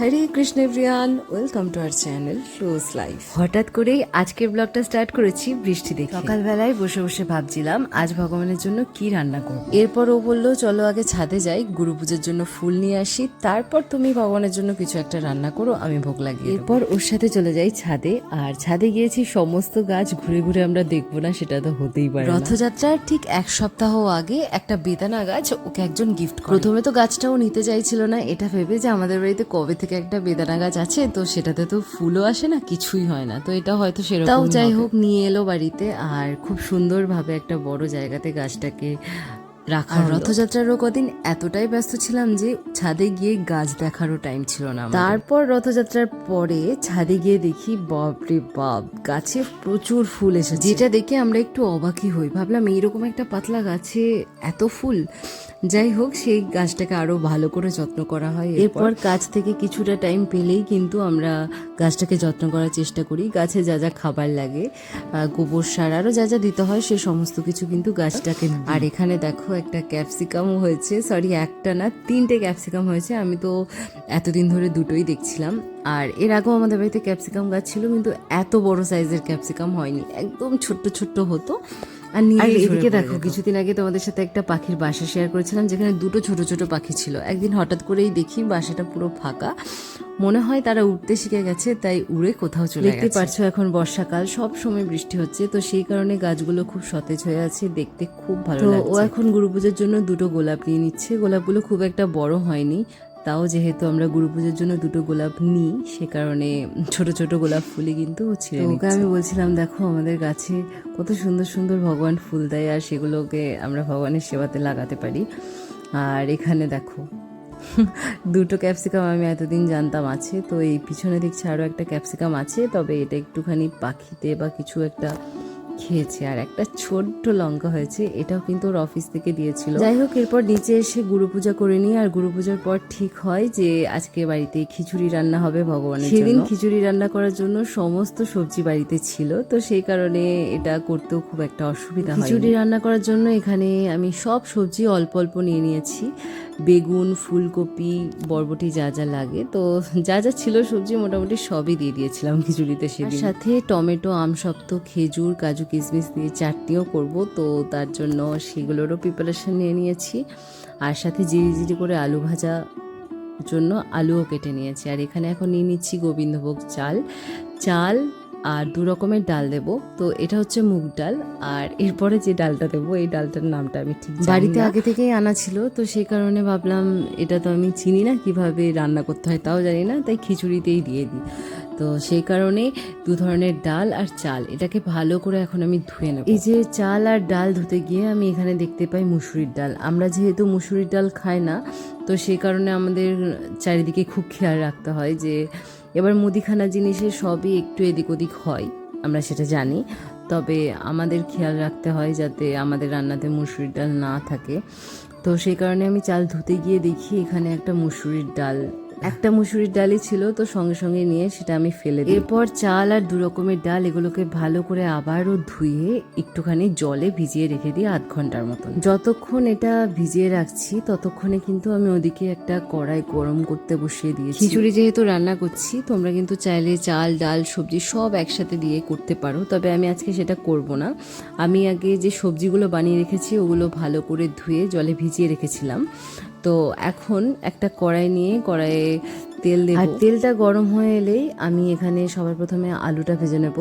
Hare Krishna everyone welcome to our channel flows life. হঠাৎ করেই আজকের ব্লগটা স্টার্ট করেছি বৃষ্টি দেখে। সকালবেলায় বসে বসে ভাবছিলাম আজ ভগবানের জন্য কি রান্না করব? এরপর ও বলল চলো আগে ছাদে যাই গুরু পুজোর জন্য ফুল নিয়ে আসি তারপর তুমি ভগবানের জন্য কিছু একটা রান্না করো আমি ভোগ লাগিয়ে এরপর ওর সাথে চলে যাই ছাদে আর ছাদে গিয়েছি সমস্ত গাছ ঘুরে ঘুরে আমরা দেখব না সেটা তো হতেই পারে রথযাত্রার ঠিক এক সপ্তাহ আগে একটা বেদানা গাছ ওকে একজন গিফট প্রথমে তো গাছটাও নিতে চাইছিল না এটা ভেবে যে আমাদের বাড়িতে কবে থেকে একটা বেদানা গাছ আছে তো সেটাতে তো ফুলও আসে না কিছুই হয় না। তো এটা হয়তো সেরকম তাও যাই হোক নিয়ে এলো বাড়িতে আর খুব সুন্দরভাবে একটা বড় জায়গাতে গাছটাকে রাখা রথযাত্রারও কদিন এতটাই ব্যস্ত ছিলাম যে ছাদে গিয়ে গাছ দেখারও টাইম ছিল না তারপর রথযাত্রার পরে ছাদে গিয়ে দেখি বাপরে বাপ গাছে প্রচুর ফুল এসেছে। যেটা দেখে আমরা একটু অবাকই হই। ভাবলাম এইরকম একটা পাতলা গাছে এত ফুল। যাই হোক সেই গাছটাকে আরও ভালো করে যত্ন করা হয়। এরপর গাছ থেকে কিছুটা টাইম পেলেই কিন্তু আমরা গাছটাকে যত্ন করার চেষ্টা করি। গাছে যা যা খাবার লাগে গোবর সার আরও যা যা দিতে হয় সে সমস্ত কিছু কিন্তু গাছটাকে আর এখানে দেখো একটা ক্যাপসিকামও হয়েছে। সরি একটা না, তিনটে ক্যাপসিকাম হয়েছে। আমি তো এতদিন ধরে দুটোই দেখছিলাম। আর এর আগেও আমাদের বাড়িতে ক্যাপসিকাম গাছ ছিল, কিন্তু এত বড় সাইজের ক্যাপসিকাম হয়নি। একদম ছোট্ট ছোট্ট হতো। আর নিয়ে এদিকে দেখো কিছুদিন আগে তোমাদের সাথে একটা পাখির বাসা শেয়ার করেছিলাম যেখানে দুটো ছোট ছোট পাখি ছিল। একদিন হঠাৎ করেই দেখি বাসাটা পুরো ফাঁকা। মনে হয় তারা উঠতে শিখে গেছে তাই উড়ে কোথাও চলে দেখতে পারছ এখন বর্ষাকাল সব সময় বৃষ্টি হচ্ছে তো সেই কারণে গাছগুলো খুব সতেজ হয়ে আছে দেখতে খুব ভালো লাগছে ও এখন গুরু পুজোর জন্য দুটো গোলাপ নিয়ে নিচ্ছে। গোলাপগুলো খুব একটা বড় হয়নি তাও যেহেতু আমরা গুরু পুজোর জন্য দুটো গোলাপ নিই সে কারণে ছোট ছোট গোলাপ ফুলই কিন্তু ছিঁড়ে ওকে আমি বলছিলাম দেখো আমাদের গাছে কত সুন্দর সুন্দর ভগবান ফুল দেয় আর সেগুলোকে আমরা ভগবানের সেবাতে লাগাতে পারি। আর এখানে দেখো দুটো ক্যাপসিকাম আমি এতদিন জানতাম আছে তো এই পিছনে দেখছি আরও একটা ক্যাপসিকাম আছে তবে এটা একটুখানি পাখিতে বা কিছু একটা খেয়েছে আর একটা ছোট্ট লঙ্কা হয়েছে এটাও কিন্তু ওর অফিস থেকে দিয়েছিল। যাই হোক এরপর নিচে এসে গুরু পূজা করে নিই আর গুরু পূজার পর ঠিক হয় যে আজকে বাড়িতে খিচুড়ি রান্না হবে ভগবানের সেদিন খিচুড়ি রান্না করার জন্য সমস্ত সবজি বাড়িতে ছিল তো সেই কারণে এটা করতেও খুব একটা অসুবিধা খিচুড়ি রান্না করার জন্য এখানে আমি সব সবজি অল্প অল্প নিয়ে নিয়েছি। বেগুন ফুলকপি বরবটি যা যা লাগে। তো যা যা ছিল সবজি মোটামুটি সবই দিয়ে দিয়েছিলাম খিচুড়িতে সেদিন। সাথে টমেটো আমসপ্ত খেজুর কাজু কিশমিশ দিয়ে চাটনিও করব। তো তার জন্য সেগুলোরও প্রিপারেশন নিয়ে নিয়েছি। আর সাথে জিরি জিরি করে আলু ভাজা জন্য আলুও কেটে নিয়েছি। আর এখানে এখন নিয়ে নিচ্ছি গোবিন্দভোগ চাল। চাল আর দু রকমের ডাল দেব। তো এটা হচ্ছে মুগ ডাল আর এরপরে যে ডালটা দেবো এই ডালটার নামটা আমি ঠিক বাড়িতে আগে থেকেই আনা ছিল তো সেই কারণে ভাবলাম এটা তো আমি চিনি না কীভাবে রান্না করতে হয় তাও জানি না তাই খিচুড়িতেই দিয়ে দিই। তো সেই কারণে দু ধরনের ডাল আর চাল, এটাকে ভালো করে এখন আমি ধুয়ে নেব। এই যে চাল আর ডাল ধুতে গিয়ে আমি এখানে দেখতে পাই মুসুরির ডাল। আমরা যেহেতু মুসুরির ডাল খাই না, তো সেই কারণে আমাদের চারিদিকে খুব খেয়াল রাখতে হয় যে এবার মুদিখানা জিনিসের সবই একটু এদিক ওদিক হয়, আমরা সেটা জানি। তবে আমাদের খেয়াল রাখতে হয় যাতে আমাদের রান্নাতে মুসুরির ডাল না থাকে। তো সেই কারণে আমি চাল ধুতে গিয়ে দেখি এখানে একটা মুসুরির ডাল একটা মুসুরির ডালই ছিল, তো সঙ্গে সঙ্গে নিয়ে সেটা আমি ফেলে দিই। এরপর চাল আর দু রকমের ডাল এগুলোকে ভালো করে আবারও ধুয়ে একটুখানি জলে ভিজিয়ে রেখে দিই আধ ঘণ্টার মতন। যতক্ষণ এটা ভিজিয়ে রাখছি, ততক্ষণে কিন্তু আমি ওদিকে একটা কড়াই গরম করতে বসিয়ে দিয়েছি। খিচুড়ি যেহেতু রান্না করছি, তোমরা কিন্তু চাইলে চাল, ডাল, সবজি সব একসাথে দিয়ে করতে পারো, তবে আমি আজকে সেটা করব না। আমি আগে যে সবজিগুলো বানিয়ে রেখেছি, ওগুলো ভালো করে ধুয়ে জলে ভিজিয়ে রেখেছিলাম। তো এখন একটা কড়াই নিয়ে কড়াইয়ে তেল দেব। আর তেলটা গরম হয়ে এলেই আমি এখানে সবার প্রথমে আলুটা ভেজে নেব।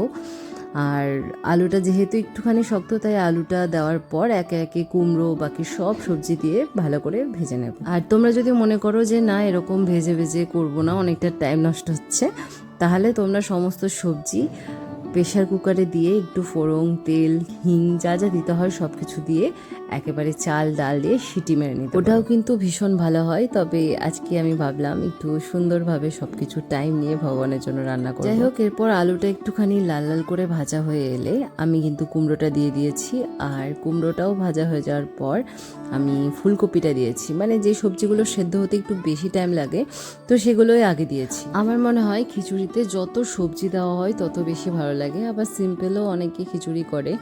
আর আলুটা যেহেতু একটুখানি শক্ত, তাই আলুটা দেওয়ার পর একে একে কুমড়ো, বাকি সব সবজি দিয়ে ভালো করে ভেজে নেব। আর তোমরা যদি মনে করো যে না, এরকম ভেজে ভেজে করব না, অনেকটা টাইম নষ্ট হচ্ছে, তাহলে তোমরা সমস্ত সবজি প্রেশার কুকারে দিয়ে একটু ফোড়ন, তেল, হিং, যা যা দিতে হয় সব কিছু দিয়ে একেবারে চাল, ডাল দিয়ে সিটি মেরে নিতে ওটাও কিন্তু ভীষণ ভালো হয়, তবে আজকে আমি ভাবলাম একটু সুন্দরভাবে সব কিছু টাইম নিয়ে ভগবানের জন্য রান্না করব। যাই হোক, এরপর আলুটা একটুখানি লাল লাল করে ভাজা হয়ে এলে আমি কিন্তু কুমড়োটা দিয়ে দিয়েছি, আর কুমড়োটাও ভাজা হয়ে যাওয়ার পর আমি ফুলকপিটা দিয়েছি। মানে যে সবজিগুলো সেদ্ধ হতে একটু বেশি টাইম লাগে, তো সেগুলোই আগে দিয়েছি। আমার মনে হয় খিচুড়িতে যত সবজি দেওয়া হয় তত বেশি ভালো লাগে, আবার সিম্পলও অনেকে খিচুড়ি করে।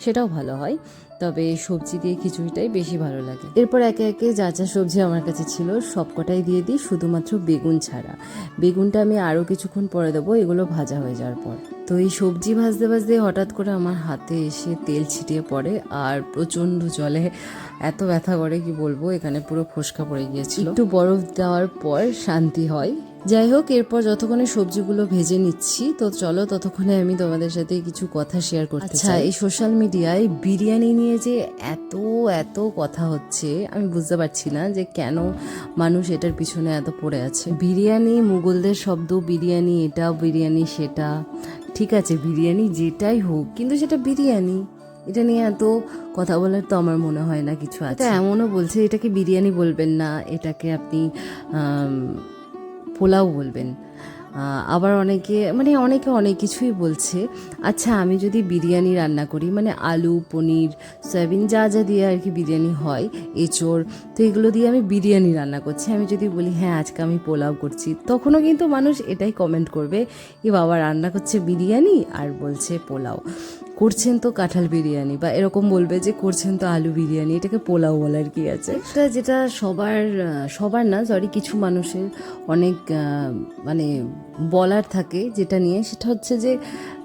সেটাও ভালো হয়। তবে সবজি দিয়ে খিচুড়িটাই বেশি ভালো লাগে। এরপর একে একে যা যা সবজি আমার কাছে ছিল সবকটাই দিয়ে দিই শুধুমাত্র বেগুন ছাড়া। বেগুনটা আমি আরও কিছুক্ষণ পরে দেবো এগুলো ভাজা হয়ে যাওয়ার পর। তো এই সবজি ভাজতে ভাজতে হঠাৎ করে আমার হাতে এসে তেল ছিটিয়ে পড়ে আর প্রচণ্ড জলে এত ব্যথা করে কি বলব এখানে পুরো ফোসকা পড়ে গিয়েছিল। একটু বরফ দেওয়ার পর শান্তি হয়। যাই হোক এরপর যতক্ষণে সবজিগুলো ভেজে নিচ্ছি তো চলো ততক্ষণে আমি তোমাদের সাথে কিছু কথা শেয়ার করতে আচ্ছা এই সোশ্যাল মিডিয়ায় বিরিয়ানি নিয়ে যে এত এত কথা হচ্ছে আমি বুঝতে পারছি না যে কেন মানুষ এটার পিছনে এত পড়ে আছে। বিরিয়ানি মুঘলদের শব্দ বিরিয়ানি এটা বিরিয়ানি সেটা। ঠিক আছে বিরিয়ানি যেটাই হোক কিন্তু সেটা বিরিয়ানি। এটা নিয়ে এত কথা বলার তো আমার মনে হয় না কিছু আছে। এমনও বলছে এটাকে বিরিয়ানি বলবেন না এটাকে আপনি পোলাও বলবেন। আবার অনেকে মানে অনেকে অনেক কিছুই বলছে। আচ্ছা আমি যদি বিরিয়ানি রান্না করি মানে আলু, পনির, সয়াবিন, যা যা দিয়ে আর কি বিরিয়ানি হয়, এঁচোড়, তো এগুলো দিয়ে আমি বিরিয়ানি রান্না করছি। আমি যদি বলি হ্যাঁ আজকে আমি পোলাও করছি, তখনও কিন্তু মানুষ এটাই কমেন্ট করবে, এ বাবা, রান্না করছে বিরিয়ানি আর বলছে পোলাও। করছেন তো কাঁঠাল বিরিয়ানি বা এরকম বলবে যে করছেন তো আলু বিরিয়ানি এটাকে পোলাও বলার কি আছে? এটা যেটা সবার সবার না সরি কিছু মানুষের অনেক মানে বলার থাকে যেটা নিয়ে সেটা হচ্ছে যে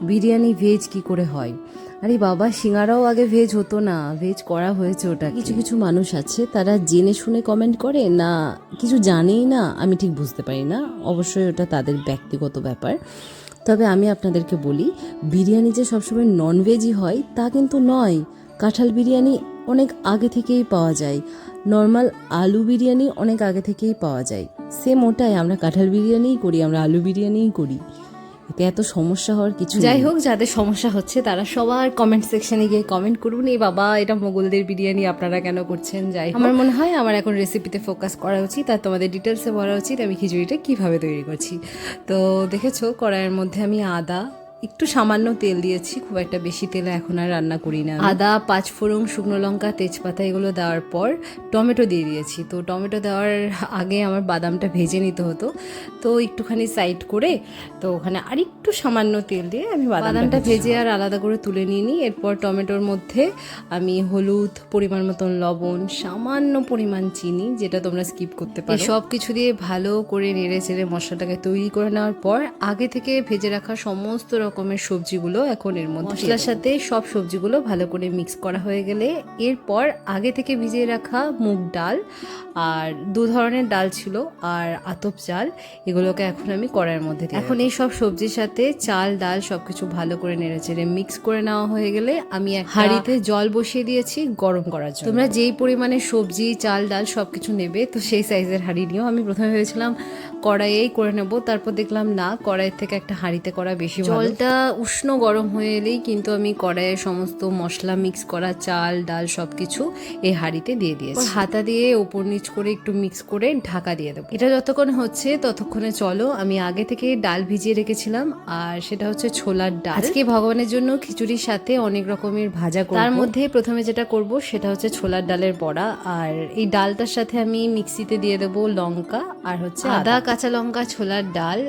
বিরিয়ানি ভেজ কি করে হয়? আরে বাবা সিঙ্গারাও আগে ভেজ হতো না ভেজ করা হয়েছে ওটা কিছু কিছু মানুষ আছে তারা জেনে শুনে কমেন্ট করে না কিছু জানেই না আমি ঠিক বুঝতে পারি না। অবশ্যই ওটা তাদের ব্যক্তিগত ব্যাপার। তবে আমি আপনাদেরকে বলি, বিরিয়ানি যে সবসময় ননভেজই হয়, তা কিন্তু নয়। কাঁঠাল বিরিয়ানি অনেক আগে থেকেই পাওয়া যায়। নর্মাল আলু বিরিয়ানি অনেক আগে থেকেই পাওয়া যায়। সেম ওটাই, আমরা কাঁঠাল বিরিয়ানিই করি, আমরা আলু বিরিয়ানিই করি। এতে এত সমস্যা হওয়ার কিছু যাই হোক যাদের সমস্যা হচ্ছে তারা সবার কমেন্ট সেকশনে গিয়ে কমেন্ট করুন। এই বাবা এটা মোগলদের বিরিয়ানি আপনারা কেন করছেন? যাই আমার মনে হয় আমার এখন রেসিপিতে ফোকাস করা উচিত আর তোমাদের ডিটেলসে বলা উচিত আমি খিচুড়িটা কীভাবে তৈরি করছি। তো দেখেছ কড়াইয়ের মধ্যে আমি আদা একটু সামান্য তেল দিয়েছি খুব একটা বেশি তেলে এখন আর রান্না করি না আদা পাঁচ ফোড়ন শুকনো লঙ্কা তেজপাতা এগুলো দেওয়ার পর টমেটো দিয়ে দিয়েছি। তো টমেটো দেওয়ার আগে আমার বাদামটা ভেজে নিতে হতো। তো একটুখানি সাইড করে তো ওখানে আরেকটু সামান্য তেল দিয়ে আমি বাদামটা ভেজে আর আলাদা করে তুলে নিয়ে নিই। এরপর টমেটোর মধ্যে আমি হলুদ পরিমাণ মতন লবণ সামান্য পরিমাণ চিনি যেটা তোমরা স্কিপ করতে পারো। সব কিছু দিয়ে ভালো করে নেড়ে চেড়ে মশলাটাকে তৈরি করে নেওয়ার পর আগে থেকে ভেজে রাখা সমস্ত রকমের সবজিগুলো এখন এর মধ্যে মশলার সাথে সব সবজিগুলো ভালো করে মিক্স করা হয়ে গেলে এরপর আগে থেকে ভিজিয়ে রাখা মুগ ডাল আর দু ধরনের ডাল ছিল আর আতপ চাল এগুলোকে এখন আমি কড়াইয়ের মধ্যে দিই এখন এই সব সবজির সাথে চাল ডাল সবকিছু ভালো করে নেড়ে চেড়ে মিক্স করে নেওয়া হয়ে গেলে আমি এক হাঁড়িতে জল বসিয়ে দিয়েছি গরম করার জন্য। তোমরা যেই পরিমাণে সবজি চাল ডাল সব কিছু নেবে তো সেই সাইজের হাঁড়ি নিয়েও আমি প্রথমে ভেবেছিলাম কড়াইয়েই করে নেব। তারপর দেখলাম না কড়াইয়ের থেকে একটা হাঁড়িতে করা বেশি ভালো। জলটা উষ্ণ গরম হয়ে এলেই কিন্তু আমি কড়াইয়ে সমস্ত মশলা মিক্স করা চাল ডাল সবকিছু এই হাঁড়িতে দিয়ে দিয়েছি। হাতা দিয়ে ওপর নিচ করে একটু মিক্স করে ঢাকা দিয়ে দেবো। এটা যতক্ষণ হচ্ছে ততক্ষণে চলো আমি আগে থেকে ডাল ভিজিয়ে রেখেছিলাম আর সেটা হচ্ছে ছোলার ডাল। আজকে ভগবানের জন্য খিচুড়ির সাথে অনেক রকমের ভাজা তার মধ্যে প্রথমে যেটা করব সেটা হচ্ছে ছোলার ডালের বড়া আর এই ডালটার সাথে আমি মিক্সিতে দিয়ে দেবো লঙ্কা আর হচ্ছে আদা। কাঁচা লঙ্কা ছোলার ডাল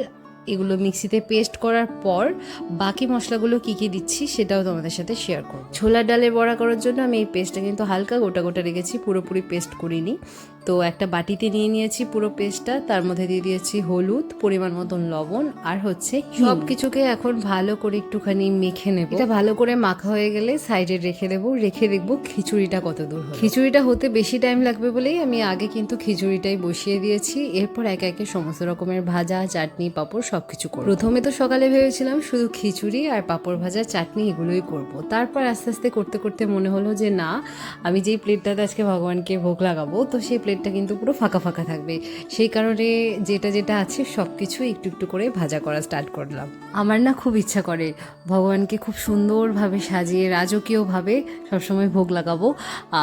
এগুলো মিক্সিতে পেস্ট করার পর বাকি মশলাগুলো কী কী দিচ্ছি সেটাও তোমাদের সাথে শেয়ার করব। ছোলার ডালের বড়া করার জন্য আমি এই পেস্টটা কিন্তু হালকা গোটা গোটা রেখেছি, পুরোপুরি পেস্ট করিনি। তো একটা বাটিতে নিয়ে নিয়েছি পুরো পেস্টটা তার মধ্যে দিয়ে দিয়েছি হলুদ পরিমাণ মতন লবণ আর হচ্ছে সব কিছুকে এখন ভালো করে একটুখানি মেখে নেব। এটা ভালো করে মাখা হয়ে গেলে সাইডে রেখে দেবো রেখে দেখব খিচুড়িটা কত দূর খিচুড়িটা হতে বেশি টাইম লাগবে বলেই আমি আগে কিন্তু খিচুড়িটাই বসিয়ে দিয়েছি এরপর একে একে সমস্ত রকমের ভাজা চাটনি পাঁপড় সব কিছু করব। প্রথমে তো সকালে ভেবেছিলাম শুধু খিচুড়ি আর পাঁপড় ভাজা চাটনি এগুলোই করব। তারপর আস্তে আস্তে করতে করতে মনে হলো যে না আমি যেই প্লেটটাতে আজকে ভগবানকে ভোগ লাগাবো তো সেই প্লেটটা কিন্তু পুরো ফাঁকা ফাঁকা থাকবে। সেই কারণে যেটা যেটা আছে সব কিছু একটু একটু করে ভাজা করা স্টার্ট করলাম। আমার না খুব ইচ্ছা করে ভগবানকে খুব সুন্দরভাবে সাজিয়ে, রাজকীয়ভাবে সবসময় ভোগ লাগাবো।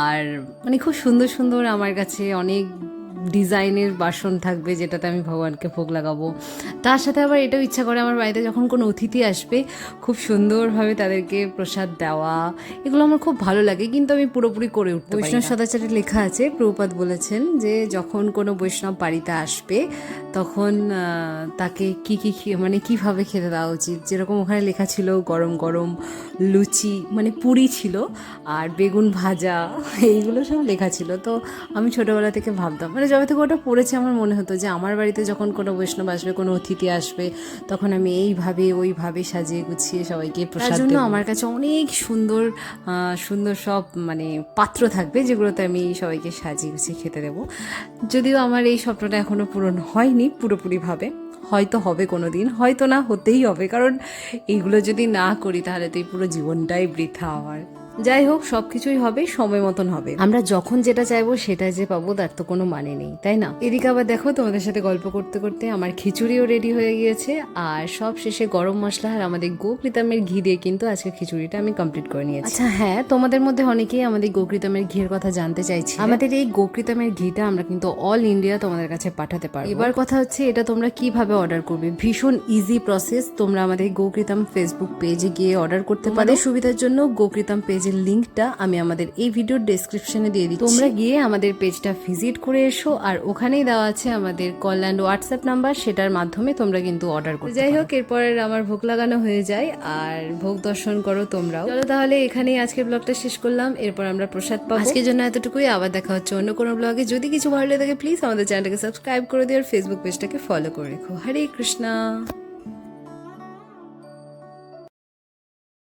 আর মানে খুব সুন্দর সুন্দর আমার কাছে অনেক ডিজাইনের বাসন থাকবে যেটাতে আমি ভগবানকে ভোগ লাগাবো। তার সাথে আবার এটাও ইচ্ছা করে আমার বাড়িতে যখন কোনো অতিথি আসবে খুব সুন্দরভাবে তাদেরকে প্রসাদ দেওয়া এগুলো আমার খুব ভালো লাগে। কিন্তু আমি পুরোপুরি করে উঠতে বৈষ্ণব সদাচারে লেখা আছে প্রভুপাত বলেছেন যে যখন কোনো বৈষ্ণব বাড়িতে আসবে তখন তাকে কি কি মানে কীভাবে খেতে দেওয়া উচিত? যেরকম ওখানে লেখা ছিল গরম গরম লুচি মানে পুরি ছিল আর বেগুন ভাজা এইগুলো সব লেখা ছিল। তো আমি ছোটোবেলা থেকে ভাবতাম মানে যবে থেকে ওটা পড়েছে আমার মনে হতো যে আমার বাড়িতে যখন কোনো বৈষ্ণব আসবে কোনো অতিথি আসবে তখন আমি এইভাবে ওইভাবে সাজিয়ে গুছিয়ে সবাইকে প্রসাদ জন্য আমার কাছে অনেক সুন্দর সুন্দর সব মানে পাত্র থাকবে যেগুলোতে আমি সবাইকে সাজিয়ে গুছিয়ে খেতে দেবো। যদিও আমার এই স্বপ্নটা এখনও পূরণ হয়নি পুরোপুরিভাবে হয়তো হবে কোনো দিন হয়তো না হতেই হবে। কারণ এইগুলো যদি না করি তাহলে তো এই পুরো জীবনটাই বৃথা আমার। যাই হোক সব কিছুই হবে সময় মতন হবে। আমরা যখন যেটা চাইব সেটা যে পাবো তার তো কোনো মানে নেই তাই না? এদিকে আবার দেখো তোমাদের সাথে গল্প করতে করতে আমার খিচুড়িও রেডি হয়ে গিয়েছে আর সব শেষে গরম মশলা আর আমাদের গোকৃতামের ঘি দিয়ে কিন্তু আজকে খিচুড়িটা আমি কমপ্লিট করে নিয়েছি। আচ্ছা হ্যাঁ তোমাদের মধ্যে অনেকেই আমাদের গোকৃতামের ঘিয়ের কথা জানতে চাইছি। আমাদের এই গোকৃতামের ঘিটা আমরা কিন্তু অল ইন্ডিয়া তোমাদের কাছে পাঠাতে পারব। এবার কথা হচ্ছে এটা তোমরা কীভাবে অর্ডার করবে? ভীষণ ইজি প্রসেস তোমরা আমাদের গোকৃতাম ফেসবুক পেজে গিয়ে অর্ডার করতে পারো। সুবিধার জন্য গোকৃতাম পেজের লিঙ্কটা আমি আমাদের এই ভিডিওর ডেসক্রিপশনে দিয়ে দিচ্ছি। তোমরা গিয়ে আমাদের পেজটা ভিজিট করে এসো আর ওখানেই দেওয়া আছে আমাদের কল অ্যান্ড হোয়াটসঅ্যাপ নাম্বার সেটার মাধ্যমে তোমরা কিন্তু অর্ডার করতে যাই হোক এরপর আমার ভোগ লাগানো হয়ে যায় আর ভোগ দর্শন করো তোমরাও। চলো তাহলে এখানেই আজকের ব্লগটা শেষ করলাম। এরপর আমরা প্রসাদ পাবো। আজকের জন্য এতটুকুই আবার দেখা হচ্ছে অন্য কোনো ব্লগে যদি কিছু ভালো লাগে প্লিজ আমাদের চ্যানেলটাকে সাবস্ক্রাইব করে দিও আর ফেসবুক পেজটাকে ফলো করে রেখো। হরে কৃষ্ণা।